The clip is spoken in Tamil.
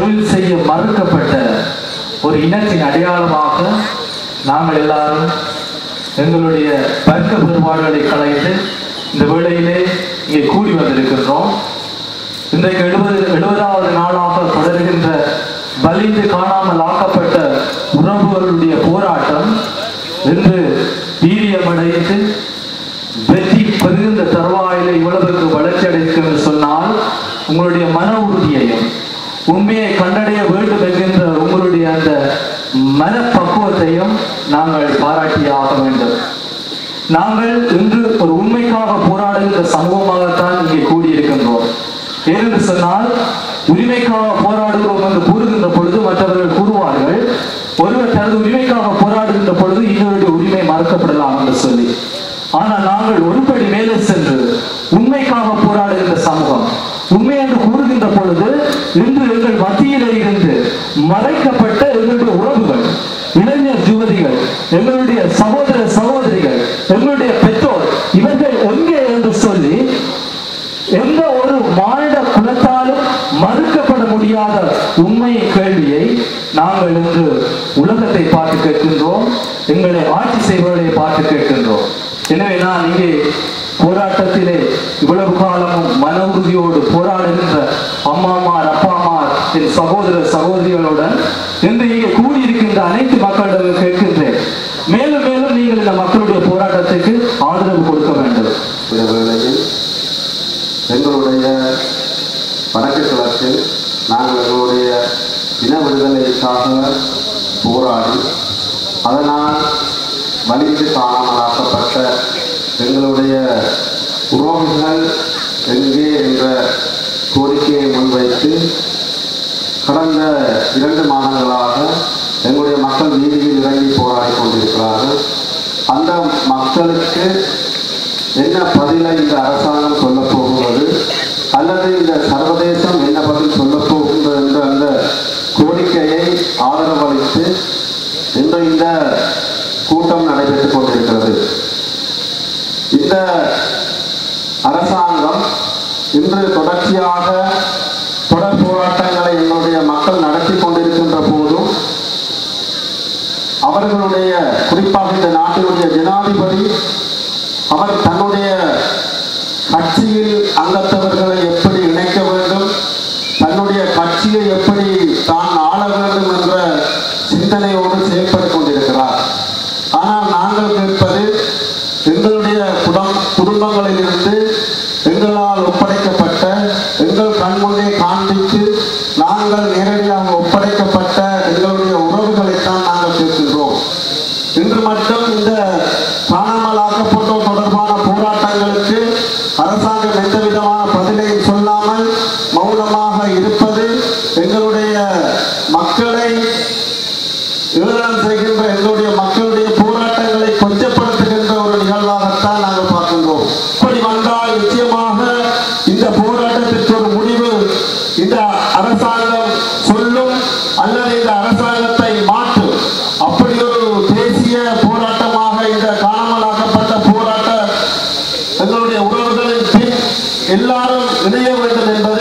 தொழில் செய்ய மறுக்கப்பட்ட ஒரு இனத்தின் அடையாளமாக நாங்கள் எல்லாரும் எங்களுடைய வர்க்க பெருபாடுகளை களைந்து இந்த வேளையிலே இங்கே கூடி வந்திருக்கின்றோம். இன்றைக்கு எழுபது எழுபதாவது நாளாக தொடர்கின்ற வலிந்து காணாமல் ஆக்கப்பட்ட உறவுகளுடைய போராட்டம் இன்று வீரியமடைந்து வெற்றி பெறுகின்ற தருவாயில இவ்வளவுக்கு வளர்ச்சி அடைக்கும் என்று சொன்னால் உங்களுடைய மன உறுதி உண்மையை கண்டடைய வேண்டும் என்கின்ற உங்களுடைய அந்த மனப்பக்குவத்தையும் நாங்கள் பாராட்டியாக வேண்டும். நாங்கள் இன்று ஒரு உண்மைக்காக போராடுகின்ற சமூகமாகத்தான் இங்கே கூடியிருக்கின்றோம். ஏனென்று சொன்னால் உரிமைக்காக போராடுகிறோம் என்று கூறுகின்ற பொழுது மற்றவர்கள் கூறுவார்கள். ஒருவர் தனது உரிமைக்காக போராடுகின்ற பொழுது இன்னொருடைய உரிமை மறுக்கப்படலாம் என்று சொல்லி. ஆனால் நாங்கள் ஒருபடி மேலே சென்று உண்மைக்காக போராடுகின்ற சமூகம் உண்மை என்று கூறுகின்ற பொழுது இன்று எங்கள் மத்தியிலே இருந்து மறைக்கப்பட்ட எங்களுடைய உறவுகள் இளைஞர் யுவதிகள் எங்களுடைய சகோதர சகோதரிகள் எங்களுடைய பெற்றோர் இவர்கள் எங்கே என்று சொல்லி எந்த ஒரு மானிட குலத்தாலும் மறுக்கப்பட முடியாத உண்மை கேள்வியை நாங்கள் இன்று உலகத்தை பார்த்து கேட்கின்றோம் எங்களை ஆட்சி செய்பவர்களை பார்த்து கேட்கின்றோம். எனவே நான் இங்கே போராட்டத்திலே இவ்வளவு காலமும் மன உறுதியோடு போராடுகின்ற அம்மாமார் அப்பாமார் என் சகோதர சகோதரிகளுடன் இன்று இங்கே கூடியிருக்கின்ற அனைத்து மக்களிடம் கேட்கின்றேன். மேலும் மேலும் நீங்கள் இந்த மக்களுடைய போராட்டத்தை ஆதரவு கொடுக்க வேண்டும் இந்த வேளையில் எங்களுடைய வடக்கு கிழக்கில் நாங்கள் எங்களுடைய இன விடுதலைக்காக போராடி அதனால் வலிந்து காணாமலாக்கப்பட்ட எங்களுடைய உறவுகள் எங்கே என்ற கோரிக்கையை முன்வைத்து கடந்த இரண்டு மாதங்களாக எங்களுடைய மக்கள் வீதியில் இறங்கி போராடி கொண்டிருக்கிறார்கள். அந்த மக்களுக்கு என்ன பதிலை இந்த அரசாங்கம் சொல்ல போகிறது அல்லது இந்த சர்வதேசம் என்ன பதில் சொல்லப் போகின்றது என்ற அந்த கோரிக்கையை ஆதரவளித்து இன்று இந்த கூட்டம் நடைபெற்றுக் கொண்டிருக்கிறது இந்த அரசாங்கம் இன்று தொடர்ச்சியாக தொடர் போராட்டங்களை எங்களுடைய மக்கள் நடத்தி கொண்டிருக்கின்ற போதும் அவர்களுடைய குறிப்பாக இந்த நாட்டினுடைய ஜனாதிபதி இன்று மட்டும் இந்த காணாமல் ஆக்கப்பட்டோர் தொடர்பான போராட்டங்களுக்கு அரசாங்கம் எந்த விதமான பதிலையும் சொல்லாமல் மௌனமாக இருப்பது எங்களுடைய மக்களை ஏளனம் செய்கின்ற எங்களுடைய மக்களுடைய போராட்டங்களை கொச்சப்படுத்துகின்ற ஒரு நிகழ்வாகத்தான் நாங்கள் பார்க்கின்றோம். இப்படி வந்தால் நிச்சயமாக இந்த போராட்டம் எல்லாரும் இணைய வேண்டும் என்பது